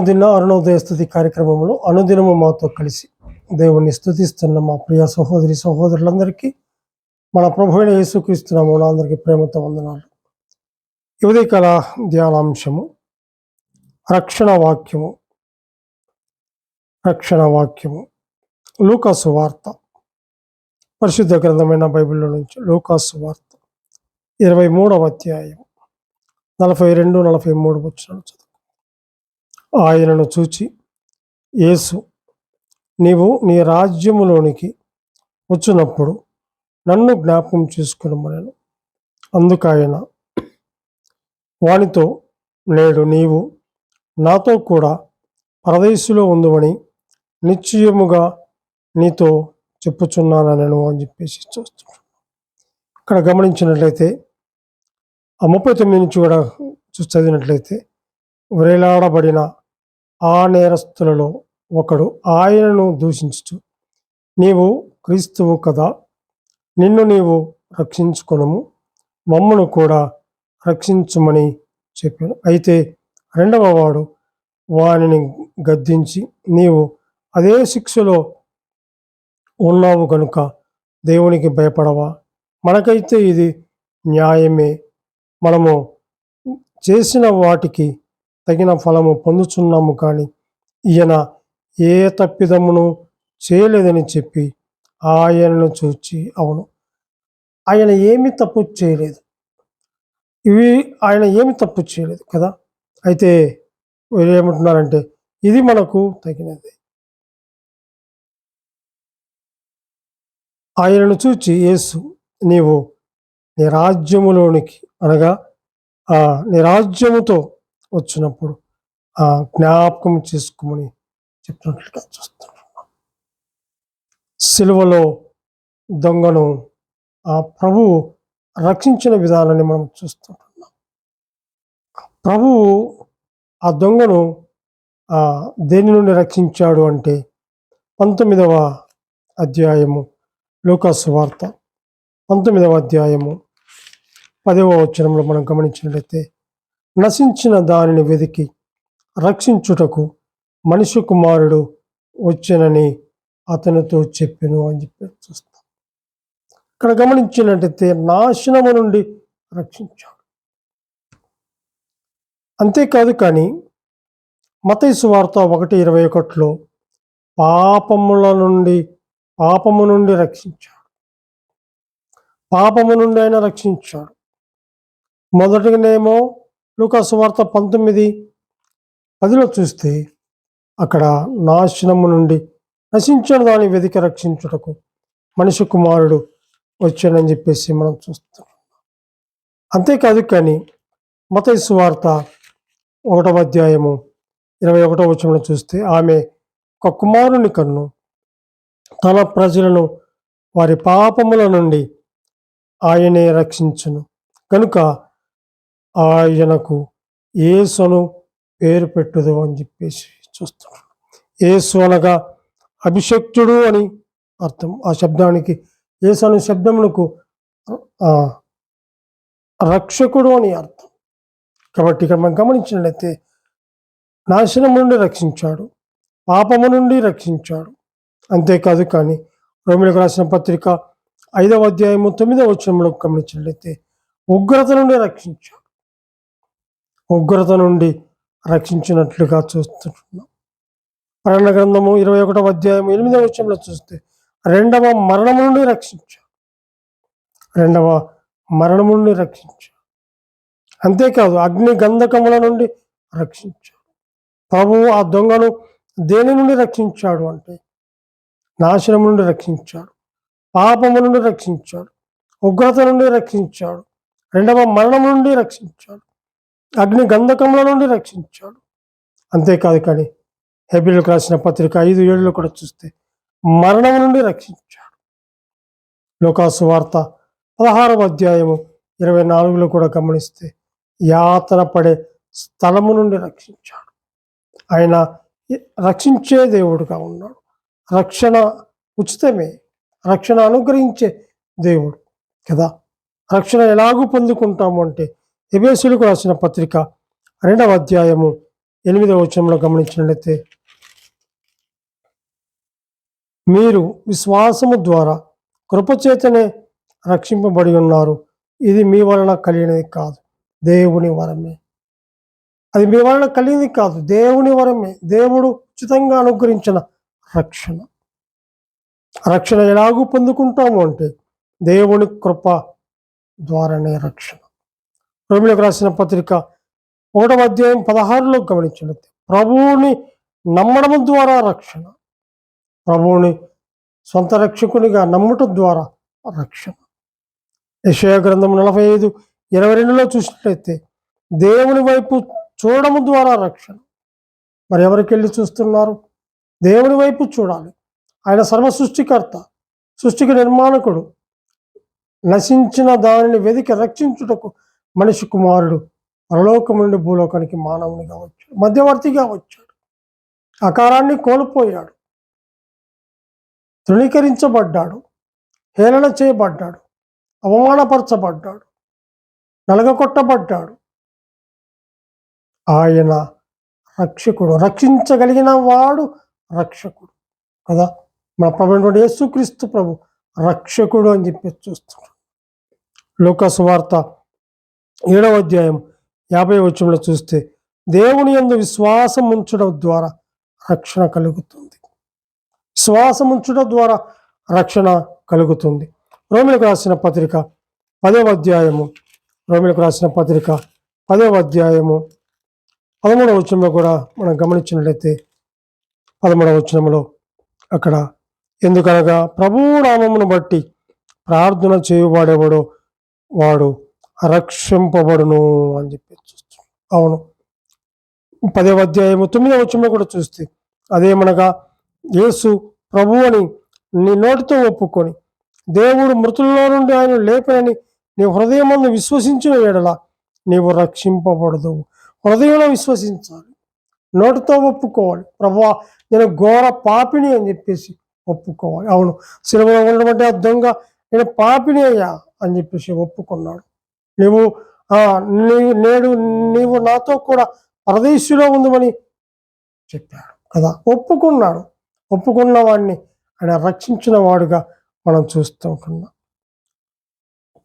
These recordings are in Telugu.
అనుదిన అరుణోదయ స్థుతి కార్యక్రమంలో అనుదినము మాతో కలిసి దేవుణ్ణి స్థుతిస్తున్న మా ప్రియ సహోదరి సహోదరులందరికీ మన ప్రభు అయిన యేసుక్రీస్తున్నాము అందరికీ ప్రేమతో వందనాలు. ఈ ఉదయకాల ధ్యానాంశము రక్షణ వాక్యము రక్షణ వాక్యము లూకాసు వార్త పరిశుద్ధ గ్రంథమైన బైబిల్లో నుంచి లూకాసు వార్త ఇరవై మూడవ అధ్యాయం నలభై రెండు నలభై మూడు వచ్చిన ఆయనను చూచి యేసు నీవు నీ రాజ్యములోనికి వచ్చినప్పుడు నన్ను జ్ఞాపకం చేసుకునమనను. అందుకైన వానితో నేడు నీవు నాతో కూడా పరదేశులో ఉందవని నిశ్చయముగా నీతో చెప్పుచున్నానను అని చెప్పేసి చూస్తున్నాను ఇక్కడ గమనించినట్లయితే ఆ ముప్పై తొమ్మిది నుంచి కూడా చదివినట్లయితే వ్రేలాడబడిన ఆ నేరస్తులలో ఒకడు ఆయనను దూషించుచు నీవు క్రీస్తువు కదా నిన్ను నీవు రక్షించుకునము మమ్మను కూడా రక్షించుమని చెప్పాను. అయితే రెండవ వాడు వానిని గద్దించి నీవు అదే శిక్షలో ఉన్నావు కనుక దేవునికి భయపడవా? మనకైతే ఇది న్యాయమే. మనము చేసిన వాటికి తగిన ఫలము పొందుచున్నాము కానీ ఈయన ఏ తప్పిదమును చేయలేదని చెప్పి ఆయనను చూచి అవును. ఆయన ఏమి తప్పు చేయలేదు. ఇవి ఆయన ఏమి తప్పు చేయలేదు కదా? అయితే ఏమంటున్నారంటే ఇది మనకు తగినది. ఆయనను చూచి యేసు నీవు నీ రాజ్యములోనికి అనగా ఆ నీ రాజ్యముతో వచ్చినప్పుడు ఆ జ్ఞాపకం చేసుకోమని చెప్పినట్లుగా చూస్తున్నాం. సిలువలో దొంగను ఆ ప్రభువు రక్షించిన విధానాన్ని మనం చూస్తుంటున్నాం. ప్రభువు ఆ దొంగను ఆ దేని నుండి రక్షించాడు అంటే పంతొమ్మిదవ అధ్యాయము లోకాసు వార్త పంతొమ్మిదవ అధ్యాయము పదవ వచనంలో మనం గమనించినట్లయితే నశించిన దానిని వెతికి రక్షించుటకు మనిషి కుమారుడు వచ్చానని అతనితో చెప్పాను అని చెప్పి చూస్తాం. ఇక్కడ గమనించినట్టయితే నాశనము నుండి రక్షించాడు. అంతేకాదు కానీ మతైసు వార్త ఒకటి ఇరవై ఒకటిలో పాపముల నుండి పాపము నుండి రక్షించాడు. పాపము నుండి ఆయన రక్షించాడు. మొదటిగానేమో వార్త పంతొమ్మిది పదిలో చూస్తే అక్కడ నాశనము నుండి నశించిన దాని వెదిక రక్షించుటకు మనిషి కుమారుడు వచ్చానని చెప్పేసి మనం చూస్తున్నాం. అంతేకాదు కానీ మత వార్త ఒకటవ అధ్యాయము ఇరవై ఒకటో వచనంలో చూస్తే ఆమె ఒక కుమారుని కన్ను తన ప్రజలను వారి పాపముల నుండి ఆయనే రక్షించును. కనుక ఆయనకు ఏసును పేరు పెట్టుదు అని చెప్పేసి చూస్తున్నాడు ఏసు అనగా అభిషక్తుడు అని అర్థం. ఆ శబ్దానికి ఏసు అనే శబ్దమునకు రక్షకుడు అని అర్థం. కాబట్టి ఇక్కడ మనం గమనించినట్లయితే నాశనం నుండి రక్షించాడు పాపము నుండి రక్షించాడు. అంతేకాదు కానీ రోమిలకు రాసిన పత్రిక ఐదవ అధ్యాయము తొమ్మిదవ వచనంలో గమనించినట్లయితే ఉగ్రత నుండి రక్షించాడు. ఉగ్రత నుండి రక్షించినట్లుగా చూస్తున్నాం మరణ గ్రంథము ఇరవై ఒకటవ అధ్యాయం ఎనిమిదవ విషయంలో చూస్తే రెండవ మరణము నుండి రక్షించాడు రెండవ మరణము నుండి రక్షించాడు అంతేకాదు అగ్ని గంధకముల నుండి రక్షించాడు ప్రభువు ఆ దొంగను దేని నుండి రక్షించాడు అంటే నాశనం నుండి రక్షించాడు పాపము నుండి రక్షించాడు ఉగ్రత నుండి రక్షించాడు రెండవ మరణం నుండి రక్షించాడు. అగ్ని గంధకముల నుండి రక్షించాడు. అంతేకాదు కానీ హెబిల్కి రాసిన పత్రిక ఐదు ఏడులో కూడా చూస్తే మరణం నుండి రక్షించాడు. లోకాసు వార్త పదహారవ అధ్యాయము ఇరవై నాలుగులో కూడా గమనిస్తే యాతన పడే స్థలము నుండి రక్షించాడు. ఆయన రక్షించే దేవుడుగా ఉన్నాడు. రక్షణ ఉచితమే. రక్షణ అనుగ్రహించే దేవుడు కదా. రక్షణ ఎలాగూ పొందుకుంటాము అంటే ఎబేసులకు రాసిన పత్రిక రెండవ అధ్యాయము ఎనిమిదవ వచనంలో గమనించినట్లయితే మీరు విశ్వాసము ద్వారా కృపచేతనే రక్షింపబడి ఉన్నారు. ఇది మీ వలన కలిగినది కాదు. దేవుని వరమే. అది మీ వలన కలిగింది కాదు. దేవుని వరమే. దేవుడు ఉచితంగా అనుగ్రహించిన రక్షణ. రక్షణ ఎలాగూ పొందుకుంటాము అంటే దేవుని కృప ద్వారానే రక్షణ. రోమిలకు రాసిన పత్రిక ఒకటవ అధ్యాయం పదహారులో గమనించినది ప్రభువుని నమ్మడం ద్వారా రక్షణ ప్రభువుని సొంత రక్షకునిగా నమ్మటం ద్వారా రక్షణ. యశయ గ్రంథం నలభై ఐదు ఇరవై రెండులో చూసినట్లయితే దేవుని వైపు చూడడం ద్వారా రక్షణ. మరి ఎవరికి వెళ్ళి చూస్తున్నారు? దేవుని వైపు చూడాలి. ఆయన సర్వ సృష్టికర్త సృష్టికి నిర్మాణకుడు నశించిన దానిని వెదికి రక్షించుటకు మనిషి కుమారుడు పరలోకం నుండి భూలోకానికి మానవునిగా వచ్చాడు మధ్యవర్తిగా వచ్చాడు. అకారాన్ని కోల్పోయాడు. తృణీకరించబడ్డాడు. హేళన చేయబడ్డాడు. అవమానపరచబడ్డాడు. నలగకొట్టబడ్డాడు. ఆయన రక్షకుడు రక్షించగలిగిన వాడు రక్షకుడు. కదా? మన ప్రభు యేసుక్రీస్తు ప్రభు రక్షకుడు అని చెప్పి చూస్తున్నాడు. లోకసు వార్త ఏడవ అధ్యాయం యాభై వచ్చంలో చూస్తే దేవుని యందు విశ్వాసం ఉంచడం ద్వారా రక్షణ కలుగుతుంది. విశ్వాసం ఉంచడం ద్వారా రక్షణ కలుగుతుంది. రోమిలకు రాసిన పత్రిక పదవ అధ్యాయము రోమిలకు రాసిన పత్రిక పదవ అధ్యాయము పదమూడవ వచనంలో కూడా మనం గమనించినట్లయితే పదమూడవ వచనంలో అక్కడ ఎందుకనగా ప్రభువు నామమును బట్టి ప్రార్థన చేయబడేవాడో వాడు రక్షింపబడును అని చెప్పి చూస్తున్నాం. అవును. పదవ అధ్యాయము తొమ్మిదవ వచనంలో కూడా చూస్తే అదేమనగా యేసు ప్రభు అని నీ నోటితో ఒప్పుకొని దేవుడు మృతుల్లో నుండి ఆయన లేపనని నీ హృదయమందు విశ్వసించిన ఎడల నీవు రక్షింపబడదు. హృదయంలో విశ్వసించాలి. నోటితో ఒప్పుకోవాలి. ప్రభు నేను ఘోర పాపిని అని చెప్పేసి ఒప్పుకోవాలి. అవును. సినిమాలో ఉండమంటే ఆ దొంగ నేను పాపిని అయ్యా అని చెప్పేసి ఒప్పుకున్నాడు. నువ్వు నీ- నేడు నీవు నాతో కూడా పరదేశిలో ఉందమని చెప్పాడు కదా. ఒప్పుకున్నాడు. ఒప్పుకున్న వాడిని ఆయన రక్షించిన వాడుగా మనం చూస్తూ ఉంటున్నాం.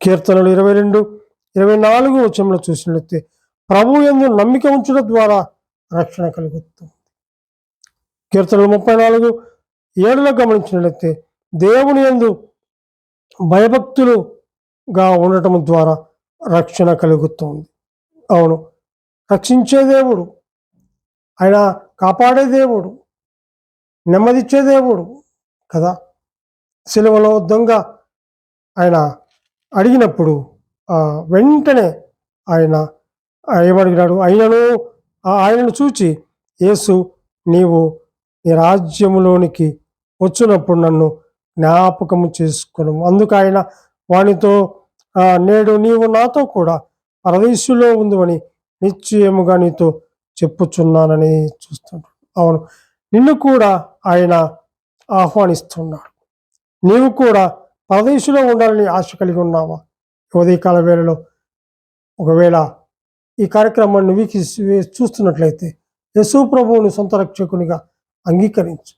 కీర్తనలు ఇరవై రెండు ఇరవై నాలుగు వచనంలో చూసినట్లయితే ప్రభు ఎందు నమ్మిక ఉంచడం ద్వారా రక్షణ కలుగుతుంది. కీర్తనలు ముప్పై నాలుగు ఏడులో గమనించినట్లయితే దేవుని ఎందు భయభక్తులుగా ఉండటం ద్వారా రక్షణ కలుగుతుంది. అవును. రక్షించే దేవుడు ఆయన కాపాడే దేవుడు నెమ్మదిచ్చే దేవుడు కదా. సిలువలో దొంగ ఆయన అడిగినప్పుడు వెంటనే ఆయన ఏమడిగినాడు? ఆయనను ఆయనను చూచి యేసు నీవు నీ రాజ్యములోనికి వచ్చినప్పుడు నన్ను జ్ఞాపకము చేసుకున్నాము అందుకు ఆయన వానితో నేడు నీవు నాతో కూడా పరదేశులో ఉందని నిశ్చయముగా నీతో చెప్పుచున్నానని చూస్తున్నాడు అవును నిన్ను కూడా ఆయన ఆహ్వానిస్తున్నాడు. నీవు కూడా పరదేశంలో ఉండాలని ఆశ కలిగి ఉన్నావా? ఉదయకాల వేళలో ఒకవేళ ఈ కార్యక్రమాన్ని వీక్షి చూస్తున్నట్లయితే యశు ప్రభువుని సొంత రక్షకునిగా అంగీకరించు.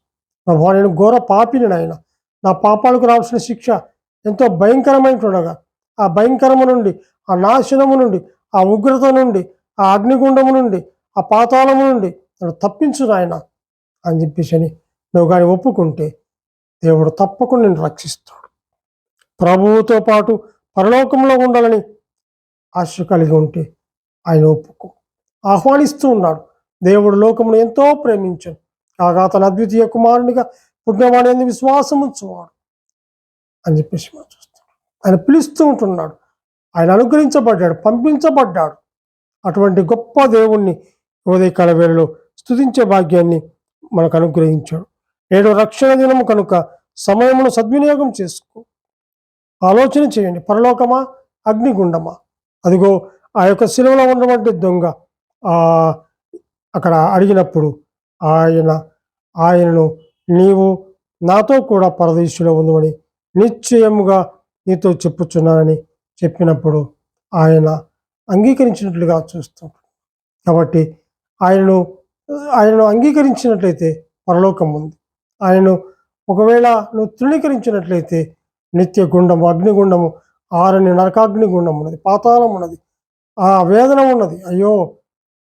ప్రభు నేను ఘోర పాపిని నాయన. నా పాపాలకు రావాల్సిన శిక్ష ఎంతో భయంకరమైనటుండగా ఆ భయంకరము నుండి ఆ నాశనము నుండి ఆ ఉగ్రత నుండి ఆ అగ్నిగుండము నుండి ఆ పాతాళము నుండి నన్ను తప్పించు నాయన అని చెప్పేసి అని నువ్వు కానీ ఒప్పుకుంటే దేవుడు తప్పకుండా నేను రక్షిస్తాడు. ప్రభువుతో పాటు పరలోకంలో ఉండాలని ఆశ కలిగి ఉంటే ఆయన ఒప్పుకో. ఆహ్వానిస్తూ ఉన్నాడు. దేవుడు లోకమును ఎంతో ప్రేమించాడు. కాగా తన అద్వితీయ కుమారునిగా పుట్టినవాడు అందు విశ్వాసం ఉంచువాడు అని చెప్పేసి మనం ఆయన పిలుస్తూ ఉంటున్నాడు. ఆయన అనుగ్రహించబడ్డాడు పంపించబడ్డాడు. అటువంటి గొప్ప దేవుణ్ణి ఉదయకాల వేళలో స్తుతించే భాగ్యాన్ని మనకు అనుగ్రహించాడు. నేడు రక్షణ దినం కనుక సమయమును సద్వినియోగం చేసుకో. ఆలోచన చేయండి. పరలోకమా? అగ్నిగుండమా? అదిగో ఆ యొక్క శిలువలో ఉన్నటువంటి దొంగ అక్కడ అడిగినప్పుడు ఆయన ఆయనను నీవు నాతో కూడా పరదేశంలో ఉందని నిశ్చయముగా నీతో చెప్పుచున్నానని చెప్పినప్పుడు ఆయన అంగీకరించినట్లుగా చూస్తాం. కాబట్టి ఆయనను ఆయనను అంగీకరించినట్లయితే పరలోకం ఉంది. ఆయనను ఒకవేళ నువ్వు తృణీకరించినట్లయితే నిత్య గుండము అగ్నిగుండము ఆరని నరకాగ్ని గుండం ఉన్నది పాతాళం ఉన్నది ఆ వేదన ఉన్నది. అయ్యో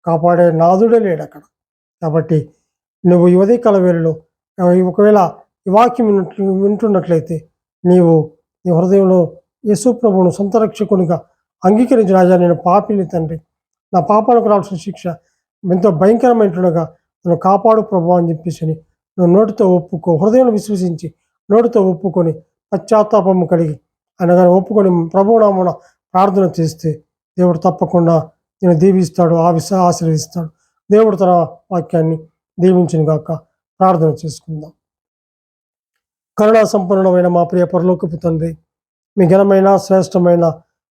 కాపాడే నాదుడే లేడు అక్కడ. కాబట్టి నువ్వు యువతి ఉదయకాల వేళలో ఒకవేళ ఈ వాక్యం వింటున్నట్లయితే నీవు నీ హృదయంలో యేసు ప్రభువును సొంత రక్షకునిగా అంగీకరించిన రాజా నేను పాపిని తండ్రి. నా పాపాలకు రావాల్సిన శిక్ష ఎంతో భయంకరమైనట్లుగా నన్ను కాపాడు ప్రభు అని చెప్పేసి అని నువ్వు నోటితో ఒప్పుకో హృదయం విశ్వసించి నోటితో ఒప్పుకొని పశ్చాత్తాపము కలిగి అనగా ఒప్పుకొని ప్రభునామన ప్రార్థన చేస్తే దేవుడు తప్పకుండా నేను దీవిస్తాడు ఆవిస ఆశీర్వదిస్తాడు. దేవుడు తన వాక్యాన్ని దీవించిన గాక ప్రార్థన చేసుకుందాం. కరుణా సంపన్నమైన మా ప్రియ పరలోకపు తండ్రి మీ ఘనమైన శ్రేష్టమైన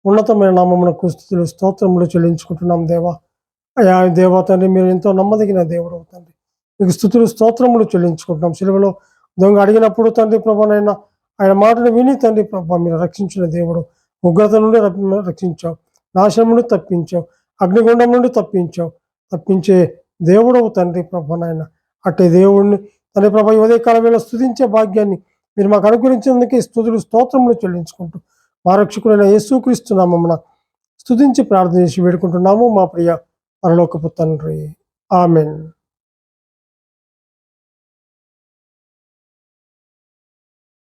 ఉన్నతమైన నామమునకు స్థుతులు స్తోత్రములు చెల్లించుకుంటున్నాం దేవా. అయా దేవా తండ్రి మీరు ఎంతో నమ్మదగిన దేవుడు తండ్రి. మీకు స్థుతులు స్తోత్రములు చెల్లించుకుంటున్నాం. సిలువలో దొంగ అడిగినప్పుడు తండ్రి ప్రభానైనా ఆయన మాటను విని తండ్రి ప్రభా మీరు రక్షించిన దేవుడు. ఉగ్రత నుండి రక్షించావు. నాశనం నుండి తప్పించావు. అగ్నిగుండం నుండి తప్పించావు. తప్పించే దేవుడవు తండ్రి ప్రభానైనా. అట్టే దేవుణ్ణి తండ్రి ప్రభా ఉదయకాల వేళ స్థుతించే భాగ్యాన్ని మీరు మాకు అనుగ్రహించినందుకే స్థుతులు స్తోత్రములు చెల్లించుకుంటూ మా రక్షకుడైన యేసుక్రీస్తు నామమున స్థుతించి ప్రార్థన చేసి వేడుకుంటున్నాము. మా ప్రియ పరలోకపు తండ్రి. ఆమెన్.